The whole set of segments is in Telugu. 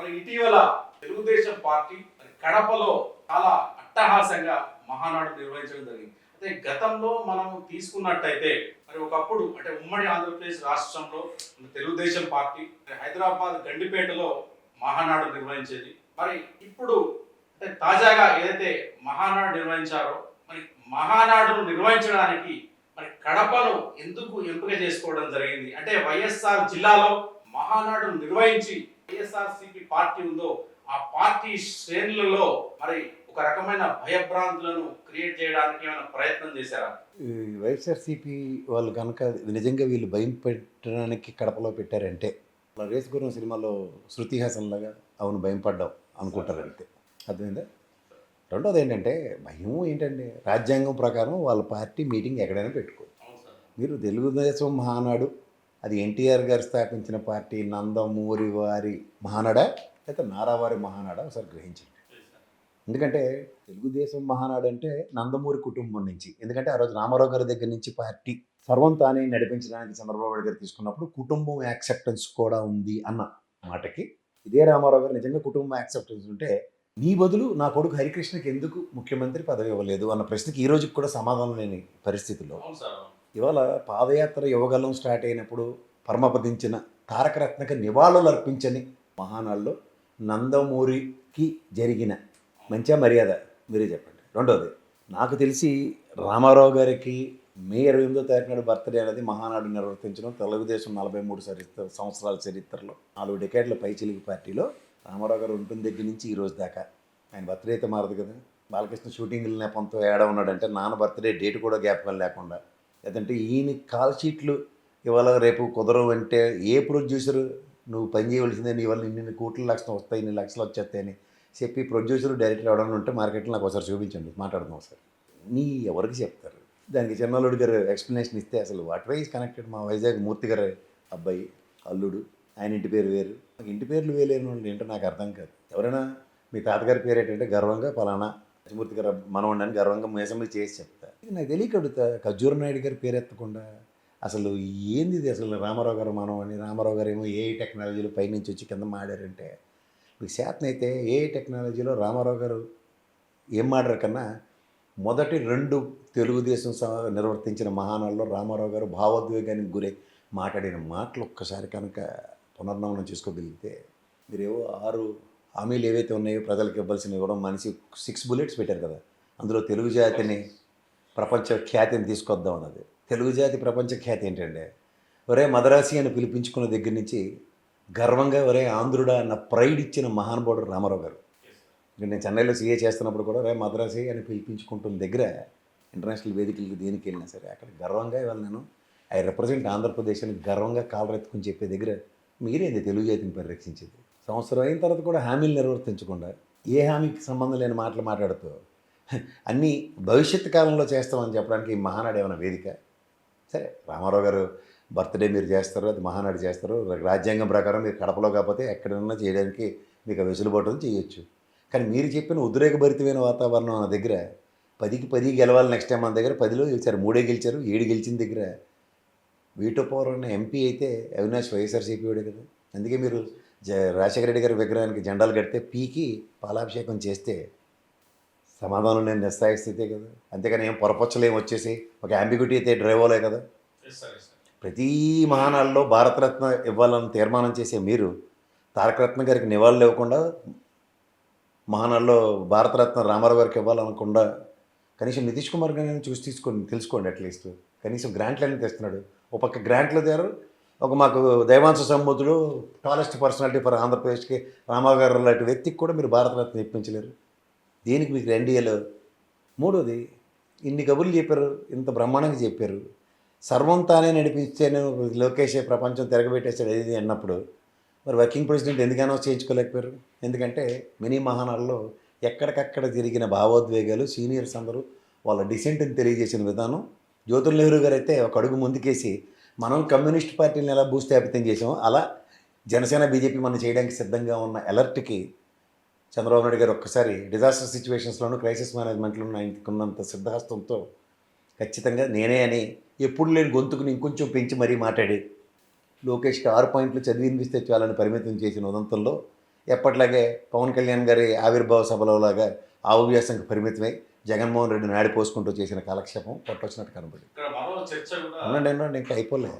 మరి ఇటీవల తెలుగుదేశం పార్టీ కడపలో చాలా అట్టహాసంగా మహానాడు నిర్వహించడం జరిగింది. అయితే గతంలో మనం తీసుకున్నట్టయితే మరి ఒకప్పుడు అంటే ఉమ్మడి ఆంధ్రప్రదేశ్ రాష్ట్రంలో తెలుగుదేశం పార్టీ హైదరాబాద్ గండిపేటలో మహానాడు నిర్వహించేది. మరి ఇప్పుడు అంటే తాజాగా ఏదైతే మహానాడు నిర్వహించారో మరి మహానాడును నిర్వహించడానికి మరి కడపను ఎందుకు ఎంపిక చేసుకోవడం జరిగింది? అంటే వైఎస్ఆర్ జిల్లాలో మహానాడును నిర్వహించి వైఎస్ఆర్ సిపి పార్టీ ఉందో ఆ పార్టీ శ్రేణులలో మరి ఒక రకమైన భయభ్రాంతులను క్రియేట్ చేయడానికి ఏమైనా ప్రయత్నం చేశారా? వైఎస్ఆర్సీపీ వాళ్ళు కనుక నిజంగా వీళ్ళు భయం పెట్టడానికి కడపలో పెట్టారంటే అలా రేస్ గురం సినిమాలో శృతి హాసన్ లాగా అవును భయం పడ్డాం అనుకుంటారు అంతే అర్థమైందా? రెండోది ఏంటంటే భయం ఏంటంటే రాజ్యాంగం ప్రకారం వాళ్ళ పార్టీ మీటింగ్ ఎక్కడైనా సార్. మీరు తెలుగుదేశం మహానాడు అది ఎన్టీఆర్ గారు స్థాపించిన పార్టీ నందమూరి వారి మహానాడ? లేకపోతే నారావారి మహానాడ? ఒకసారి గ్రహించండి. ఎందుకంటే తెలుగుదేశం మహానాడు అంటే నందమూరి కుటుంబం నుంచి. ఎందుకంటే ఆ రోజు రామారావు గారి దగ్గర నుంచి పార్టీ సర్వం తానే నడిపించడానికి చంద్రబాబు నాయుడు గారు తీసుకున్నప్పుడు కుటుంబం యాక్సెప్టెన్స్ కూడా ఉంది అన్న మాటకి. ఇదే రామారావు గారు నిజంగా కుటుంబం యాక్సెప్టెన్స్ ఉంటే నీ బదులు నా కొడుకు హరికృష్ణకి ఎందుకు ముఖ్యమంత్రి పదవి ఇవ్వలేదు అన్న ప్రశ్నకి ఈ రోజుకి కూడా సమాధానం లేని పరిస్థితుల్లో ఇవాళ పాదయాత్ర యువగలం స్టార్ట్ అయినప్పుడు పరమపదించిన తారకరత్నక నివాళులు అర్పించని మహానాడులో నందమూరికి జరిగిన మంచిగా మర్యాద మీరే చెప్పండి. రెండవది నాకు తెలిసి రామారావు గారికి మే ఇరవై ఎనిమిదో తారీఖు నాడు బర్త్డే అనేది మహానాడు నిర్వర్తించడం తెలుగుదేశం నలభై మూడు చరిత్ర సంవత్సరాల చరిత్రలో నాలుగు డెకేట్ల పైచిలికి పార్టీలో రామారావు గారు ఉంటుంది దగ్గర నుంచి ఈ రోజు దాకా. ఆయన బర్త్డే అయితే మారదు కదా. బాలకృష్ణ షూటింగ్ల నేపంతో ఏడా ఉన్నాడంటే నాన్న బర్త్డే డేట్ కూడా జ్ఞాపకం లేకుండా లేదంటే ఈయన కాల్ షీట్లు ఇవాళ రేపు కుదరవు అంటే ఏ ప్రొడ్యూసర్ నువ్వు పని చేయవలసిందే నీ వల్ల ఇన్ని కోట్ల లక్షలు వస్తాయి ఇన్ని లక్షలు వచ్చేస్తాయని చెప్పి ప్రొడ్యూసర్ డైరెక్టర్ ఎవడన్నా ఉంటే మార్కెట్లో నాకు ఒకసారి చూపించండి మాట్లాడదాం సార్ నీ ఎవరికి చెప్తారు? దానికి చిన్నల్లుడు గారు ఎక్స్ప్లెనేషన్ ఇస్తే అసలు వాట్ వైజ్ కనెక్టెడ్ మా వైజాగ్ మూర్తి గారు అబ్బాయి అల్లుడు ఆయన ఇంటి పేరు వేరు. నాకు ఇంటి పేర్లు వేలేని వాళ్ళు ఏంటో నాకు అర్థం కాదు. ఎవరైనా మీ తాతగారి పేరు ఏంటంటే గర్వంగా పలానా మూర్తి గారు మనవండి అని గర్వంగా మేసంలో చేసి చెప్తా ఇది నాకు తెలియక అడుగుతా ఖర్జూర నాయుడు గారి పేరు ఎత్తకుండా అసలు ఏంది ఇది? అసలు రామారావు గారు మనం అని రామారావు గారు ఏమో ఏ టెక్నాలజీలో పైనుంచి వచ్చి కింద మాడారంటే మీకు శాతనైతే ఏ టెక్నాలజీలో రామారావు గారు ఏం మాడారు కన్నా మొదటి రెండు తెలుగుదేశం నిర్వర్తించిన మహానాల్లో రామారావు గారు భావోద్వేగానికి గురై మాట్లాడిన మాటలు ఒక్కసారి కనుక పునర్నమనం చేసుకోగలిగితే మీరేవో ఆరు హామీలు ఏవైతే ఉన్నాయో ప్రజలకు ఇవ్వాల్సినవి ఇవ్వడం మనిషి సిక్స్ బుల్లెట్స్ పెట్టారు కదా. అందులో తెలుగు జాతిని ప్రపంచ ఖ్యాతిని తీసుకొద్దాం అన్నది. తెలుగు జాతి ప్రపంచ ఖ్యాతి ఏంటంటే ఒరే మదరాసి అని పిలిపించుకున్న దగ్గర నుంచి గర్వంగా ఒరే ఆంధ్రుడా అన్న ప్రైడ్ ఇచ్చిన మహానుభావుడు రామారావు గారు. నేను చెన్నైలో సీఏ చేస్తున్నప్పుడు కూడా రే మద్రాసి అని పిలిపించుకుంటున్న దగ్గర ఇంటర్నేషనల్ వేదికలకి దేనికి వెళ్ళినా సరే అక్కడ గర్వంగా ఇవాళ నేను. ఐ రిప్రజెంట్ ఆంధ్రప్రదేశ్ అని గర్వంగా కాలరెత్తుకుని చెప్పే దగ్గర మీరేది తెలుగు జాతిని పరిరక్షించేది? సంవత్సరం అయిన తర్వాత కూడా హామీలు నిర్వర్తించకుండా ఏ హామీకి సంబంధం లేని మాటలు మాట్లాడుతూ అన్నీ భవిష్యత్తు కాలంలో చేస్తామని చెప్పడానికి ఈ మహానాడు ఏమైనా వేదిక? సరే రామారావు గారు బర్త్డే మీరు చేస్తారు అది మహానాడు చేస్తారు. రాజ్యాంగం ప్రకారం మీరు కడపలో కాకపోతే ఎక్కడైనా చేయడానికి మీకు వెసులుబాటు చేయొచ్చు. కానీ మీరు చెప్పిన ఉద్రేకభరితమైన వాతావరణం మన దగ్గర పదికి పది గెలవాలి నెక్స్ట్ టైం మన దగ్గర పదిలో గెలిచారు మూడే గెలిచారు ఏడు గెలిచిన దగ్గర. వీటో పవర్ ఉన్న ఎంపీ అయితే అవినాష్ వైఎస్ఆర్సీపీ వాడే కదా. అందుకే మీరు రాజశేఖర రెడ్డి గారి విగ్రహానికి జెండాలు కడితే పీకి పాలాభిషేకం చేస్తే సమాధానం నేను నిస్సాయ స్థితే కదా. అంతేకాని ఏం పొరపచ్చలు వచ్చేసి ఒక అంబిగ్యూటీ అయితే డ్రైవోలే కదా. ప్రతి మహానాల్లో భారతరత్న ఇవ్వాలని తీర్మానం చేసే మీరు తారకరత్న గారికి నివాళులు ఇవ్వకుండా మహానాల్లో భారతరత్న రామారావు గారికి ఇవ్వాలనకుండా కనీసం నితీష్ కుమార్ గారిని చూసి తీసుకోండి తెలుసుకోండి అట్లీస్ట్. కనీసం గ్రాంట్లన్నీ తెస్తున్నాడు. ఒక పక్క గ్రాంట్లు దారు ఒక మాకు దైవాంశ సంబుద్ధుడు టాలెస్ట్ పర్సనాలిటీ ఫర్ ఆంధ్రప్రదేశ్కి రామారావు గారు లాంటి వ్యక్తికి కూడా మీరు భారతరత్న ఇప్పించలేరు. దీనికి మీకు ఎన్డీఏలో మూడోది ఇన్ని కబుర్లు చెప్పారు ఇంత బ్రహ్మాండంగా చెప్పారు. సర్వం తానే నడిపిస్తే నేను లోకేష్ ప్రపంచం తిరగబెట్టేసాడు ఇది అన్నప్పుడు. మరి వర్కింగ్ ప్రెసిడెంట్ ఎందుకు అనౌన్స్ చేయించుకోలేకపోయారు? ఎందుకంటే మినీ మహానాల్లో ఎక్కడికక్కడ జరిగిన భావోద్వేగాలు సీనియర్స్ అందరూ వాళ్ళ డిసెంట్ని తెలియజేసిన విధానం. జ్యోతుల్ నెహ్రూ గారు అయితే ఒక అడుగు ముందుకేసి మనం కమ్యూనిస్ట్ పార్టీని ఎలా భూస్థాపితం చేసామో అలా జనసేన బీజేపీ మనం చేయడానికి సిద్ధంగా ఉన్న అలర్ట్కి చంద్రబాబు నాయుడు గారు ఒక్కసారి డిజాస్టర్ సిచ్యువేషన్స్లోనూ క్రైసిస్ మేనేజ్మెంట్లో ఆయనకున్నంత సిద్ధహస్తంతో ఖచ్చితంగా నేనే అని ఎప్పుడు లేని గొంతుకుని ఇంకొంచెం పెంచి మరీ మాట్లాడి లోకేష్కి ఆరు పాయింట్లు చదివి వినిపిస్తే చాలని పరిమితం చేసిన ఉదంతంలో ఎప్పట్లాగే పవన్ కళ్యాణ్ గారి ఆవిర్భావ సభలో లాగా ఆవివ్యాసంకి పరిమితమై జగన్మోహన్ రెడ్డిని ఆడిపోసుకుంటూ చేసిన కాలక్షేపం పట్టొచ్చినట్టు కనబడి అవునండి అవునండి ఇంకా అయిపోలే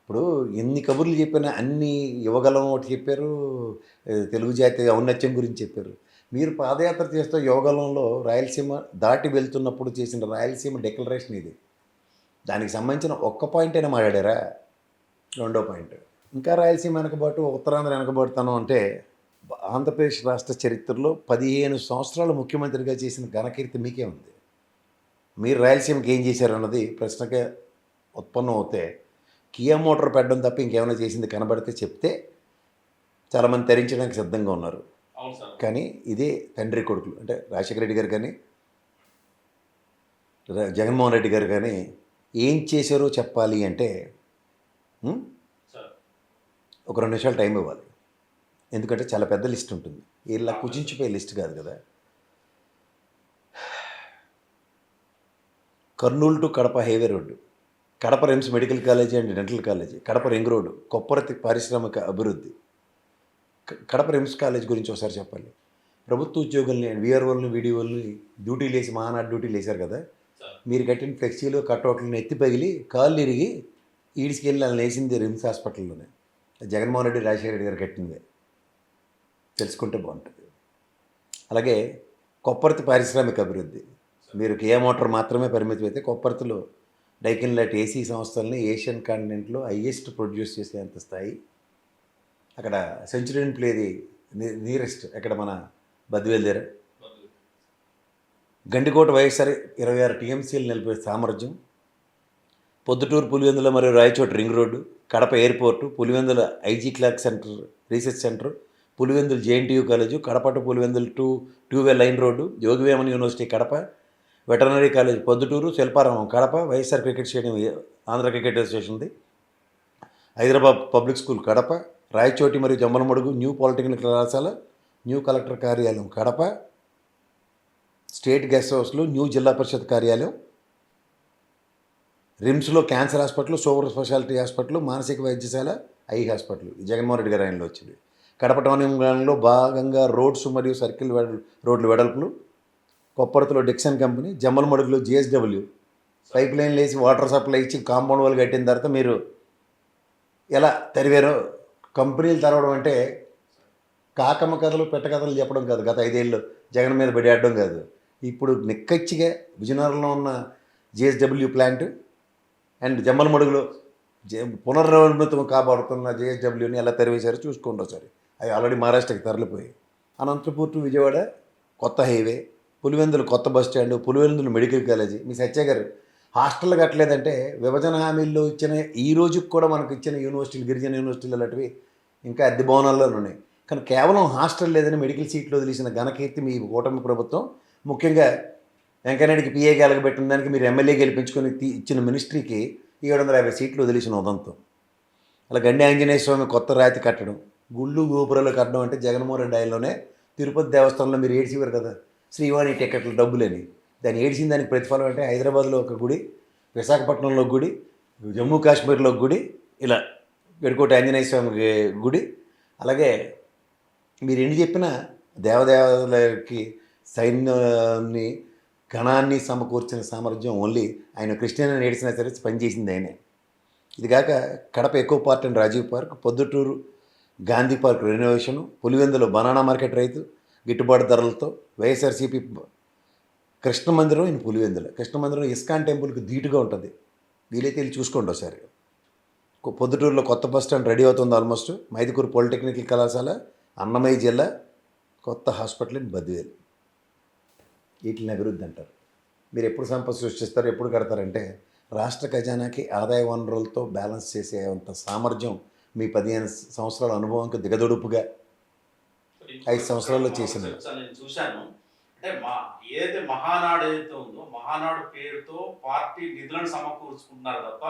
ఇప్పుడు ఎన్ని కబుర్లు చెప్పినా అన్ని యువగలం ఒకటి చెప్పారు తెలుగు జాతి ఔన్నత్యం గురించి చెప్పారు. మీరు పాదయాత్ర చేస్తూ యువగలంలో రాయలసీమ దాటి వెళ్తున్నప్పుడు చేసిన రాయలసీమ డిక్లరేషన్ ఇది. దానికి సంబంధించిన ఒక్క పాయింట్ అయినా మాట్లాడారా? రెండో పాయింట్. ఇంకా రాయలసీమ వెనకబాటు ఉత్తరాంధ్ర వెనకబాటుతనం అంటే ఆంధ్రప్రదేశ్ రాష్ట్ర చరిత్రలో పదిహేను సంవత్సరాలు ముఖ్యమంత్రిగా చేసిన ఘనకీర్తి మీకే ఉంది. మీరు రాయలసీమకి ఏం చేశారు అన్నది ప్రశ్నగా ఉత్పన్నం అవుతే కియా మోటార్ పెట్టడం తప్ప ఇంకేమైనా చేసింది కనబడితే చెప్తే చాలామంది తరించడానికి సిద్ధంగా ఉన్నారు. కానీ ఇదే తండ్రి కొడుకులు అంటే రాజశేఖర రెడ్డి గారు కానీ జగన్మోహన్ రెడ్డి గారు కానీ ఏం చేశారో చెప్పాలి అంటే ఒక రెండు నిమిషాలు టైం ఇవ్వాలి. ఎందుకంటే చాలా పెద్ద లిస్ట్ ఉంటుంది. ఇలా కుచించిపోయే లిస్ట్ కాదు కదా. Kurnool to Kadapa highway road. Kadapa RIMS medical college and dental college. Kadapa ring road. Kopparthi పారిశ్రామిక అభివృద్ధి. క- కడప రిమ్స్ కాలేజ్ గురించి ఒకసారి చెప్పాలి ప్రభుత్వ ఉద్యోగుల్ని విఆర్ఓల్ని వీడియోల్ని డ్యూటీలు వేసి మహానాడు డ్యూటీలు వేశారు కదా. మీరు కట్టిన ఫ్లెక్సీలు కట్అవుట్లను ఎత్తి పగిలి కాళ్ళు ఇరిగి ఈడ్చుకెళ్ళి వాళ్ళని వేసింది రిమ్స్ హాస్పిటల్లోనే. జగన్మోహన్ రెడ్డి రాజశేఖర రెడ్డి గారు కట్టిందే. తెలుసుకుంటే బాగుంటుంది. అలాగే కొప్పర్తి పారిశ్రామిక అభివృద్ధి. మీరు కియా మోటార్ మాత్రమే పరిమితం అయితే కొప్పర్తిలో డైకిన్ లాంటి ఏసీ సంస్థల్ని ఏషియన్ కాంటినెంట్లో హైయెస్ట్ ప్రొడ్యూస్ చేసేంత స్థాయి. అక్కడ సెంచురీ ప్లేది నియరెస్ట్ అక్కడ మన బద్వేల్ దగ్గర గండికోట వైఎస్ఆర్ ఇరవై ఆరు టీఎంసీలు నిలిపే సామర్థ్యం పొద్దుటూరు పులివెందుల మరియు Rayachoti ring road. Kadapa airport Pulivendula IG clock centre research centre Pulivendula JNTU college Kadapa to Pulivendula two two way line road Yogi Vemana university Kadapa veterinary college Proddatur Shilparamam Kadapa YSR cricket stadium Andhra cricket అసోసియేషన్ది Hyderabad public school Kadapa Rayachoti మరియు జమ్మలమడుగు న్యూ పాలిటెక్నిక్ కళాశాల న్యూ కలెక్టర్ కార్యాలయం కడప స్టేట్ గెస్ట్ హౌస్లో న్యూ జిల్లా పరిషత్ కార్యాలయం రిమ్స్లో cancer hospital super speciality hospital మానసిక వైద్యశాల ఐ హాస్పిటల్. జగన్మోహన్ రెడ్డి గారి ఆయనలో వచ్చింది. కడప టౌన్లో భాగంగా రోడ్స్ మరియు సర్కిల్ రోడ్లు వెడల్పులు. కొప్పరతలో డిక్సన్ కంపెనీ జమ్మలమడుగులో జిఎస్డబ్ల్యూ. పైప్ లైన్లు వేసి వాటర్ సప్లై ఇచ్చి కాంపౌండ్ వాళ్ళు కట్టిన తర్వాత మీరు ఎలా తరివారో? కంపెనీలు తెరవడం అంటే కాకమ్మ కథలు పెట్ట కథలు చెప్పడం కాదు. గత ఐదేళ్ళు జగన్ మీద పడేయడం కాదు. ఇప్పుడు నిక్కచ్చిగా విజయనగరంలో ఉన్న జిఎస్డబ్ల్యూ ప్లాంట్ అండ్ జమ్మలమడుగులో జ- పునర్నిర్మితం కాబడుతున్న జేఎస్డబ్ల్యూని ఎలా తెరివేశారో చూసుకోండి ఒకసారి. అవి ఆల్రెడీ మహారాష్ట్రకి తరలిపోయి అనంతపూర్ టు విజయవాడ కొత్త హైవే పులివెందులు కొత్త bus stand Pulivendula medical college. మీ సత్య గారు హాస్టల్ కట్టలేదంటే విభజన హామీల్లో ఇచ్చిన ఈ రోజుకి కూడా మనకు ఇచ్చిన యూనివర్సిటీలు గిరిజన యూనివర్సిటీలు అలాంటివి ఇంకా అద్దె భవనాల్లో ఉన్నాయి. కానీ కేవలం హాస్టల్ లేదని మెడికల్ సీట్లు వదిలేసిన ఘనకీర్తి మీ కూటమి ప్రభుత్వం ముఖ్యంగా వెంకయ్యనాయుడికి పిఏ గెలగబెట్టిన దానికి మీరు ఎమ్మెల్యే గెలిపించుకొని ఇచ్చిన మినిస్ట్రీకి ఏడు వందల యాభై సీట్లు వదిలేసిన ఉదంతం. అలా గండి ఆంజనేయ స్వామి కొత్త రాతి కట్టడం గుళ్ళు గోపురాలు కట్టడం అంటే జగన్మోహన్ రెడ్డి ఆయనలోనే తిరుపతి దేవస్థానంలో మీరు ఏడ్చివారు కదా. శ్రీవాణి టికెట్ల డబ్బులని. దాన్ని ఏడ్చిన దానికి ప్రతిఫలం అంటే హైదరాబాద్లో ఒక గుడి విశాఖపట్నంలో గుడి జమ్మూ కాశ్మీర్లో గుడి ఇలా గడికోటి ఆంజనేయ స్వామి గుడి. అలాగే మీరు ఎన్ని చెప్పినా దేవదేవతలకి సైన్యాన్ని గణాన్ని సమకూర్చిన సామర్థ్యం ఓన్లీ ఆయన కృష్ణ నేడిసినా సరే పనిచేసింది ఆయనే. ఇది కాక కడప ఎక్కువ part and Rajiv park Proddatur Gandhi park renovation పులివెందులో banana market రైతు గిట్టుబాటు ధరలతో వైఎస్ఆర్సీపీ కృష్ణ మందిరం ఇన్ పులివెందుల. కృష్ణ మందిరం ఇస్కాన్ టెంపుల్కి ధీటుగా ఉంటుంది. వీలైతే వెళ్ళి చూసుకోండి ఒకసారి. పొద్దుటూరులో కొత్త బస్ స్టాండ్ రెడీ అవుతుంది ఆల్మోస్ట్. మైదుకూరు పాలిటెక్నికల్ కళాశాల అన్నమయ్య జిల్లా కొత్త హాస్పిటల్ ఇన్ బద్వేల్. వీటిని అభివృద్ధి అంటారు. మీరు ఎప్పుడు సంపద సృష్టిస్తారు ఎప్పుడు కడతారంటే రాష్ట్ర ఖజానాకి ఆదాయ వనరులతో బ్యాలెన్స్ చేసే అంత సామర్థ్యం మీ పదిహేను సంవత్సరాల అనుభవంకి దిగదొడుపుగా ఐదు సంవత్సరాల్లో చేసింది. నేను చూశాను. అంటే మా ఏదైతే మహానాడు ఏదైతే ఉందో మహానాడు పేరుతో పార్టీ నిధులను సమకూర్చుకుంటున్నారు తప్ప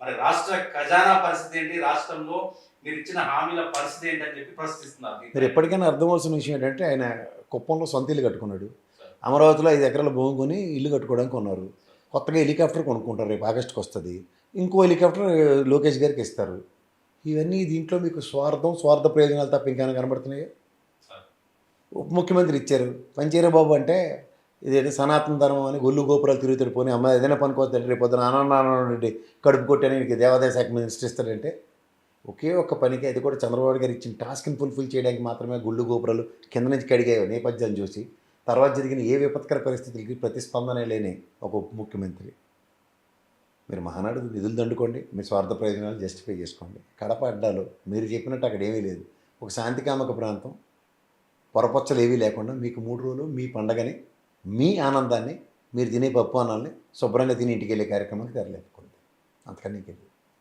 మరి రాష్ట్ర ఖజానా పరిస్థితి ఏంటి? రాష్ట్రంలో మీరు ఇచ్చిన హామీల పరిస్థితి ఏంటి అని చెప్పి ప్రశ్నిస్తున్నారు మీరు ఎప్పటికైనా అర్థమవలసిన విషయం ఏంటంటే ఆయన కుప్పంలో సొంత ఇల్లు కట్టుకున్నాడు. అమరావతిలో ఐదు ఎకరాల భూమి కొని ఇల్లు కట్టుకోవడానికి కొన్నారు. కొత్తగా హెలికాప్టర్ కొనుక్కుంటారు రేపు ఆగస్టుకి వస్తుంది. ఇంకో హెలికాప్టర్ లోకేష్ గారికి ఇస్తారు. ఇవన్నీ దీంట్లో మీకు స్వార్థం స్వార్థ ప్రయోజనాలు తప్ప ఇంకేమైనా కనబడుతున్నాయి? ఉప ముఖ్యమంత్రి ఇచ్చారు. పంచేరే బాబు అంటే ఇదేంటి సనాతన ధర్మం అని గొల్లు గోపురాలు తిరుగుతాడు. పోనీ అమ్మ ఏదైనా పనుకోవద్దంటే రేపు పొద్దున ఆనందారెడ్డి కడుపు కొట్టని వీరికి దేవాదాయ శాఖ మినిస్టర్ ఇస్తాడంటే ఒకే ఒక్క పనికి అది కూడా చంద్రబాబు గారు ఇచ్చిన టాస్క్ని ఫుల్ఫిల్ చేయడానికి మాత్రమే గుళ్ళు గోపురాలు కింద నుంచి కడిగాయో నేపథ్యం చూసి తర్వాత జరిగిన ఏ విపత్కర పరిస్థితులకి ప్రతిస్పందన లేని ఒక ఉప ముఖ్యమంత్రి. మీరు మహానాడు నిధులు దండుకోండి మీ స్వార్థ ప్రయోజనాలు జస్టిఫై చేసుకోండి. కడప అడ్డాలో మీరు చెప్పినట్టు అక్కడ ఏమీ లేదు. ఒక శాంతికామక ప్రాంతం పొరపచ్చలు ఏవీ లేకుండా మీకు మూడు రోజులు మీ పండగని మీ ఆనందాన్ని మీరు తినే పప్పు అన్నాల్ని శుభ్రంగా తిని ఇంటికి వెళ్ళే కార్యక్రమానికి తెరలేపుకోండి. అంతకన్నా ఇంకేం